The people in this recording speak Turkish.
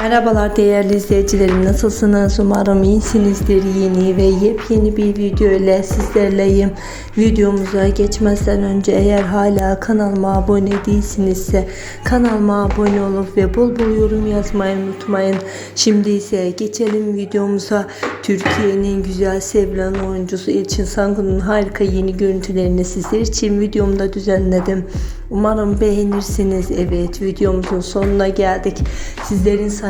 Merhabalar değerli izleyicilerim nasılsınız? Umarım iyisinizdir. Yeni ve yepyeni bir video ile sizlerleyim. Videomuza geçmezden önce eğer hala kanalıma abone değilsinizse kanalıma abone olup ve bol bol yorum yazmayı unutmayın. Şimdi ise geçelim videomuza. Türkiye'nin güzel sevilen oyuncusu İlçin Sangun'un harika yeni görüntülerini sizler için videomda düzenledim. Umarım beğenirsiniz. Evet videomuzun sonuna geldik. Sizlerin sayesinde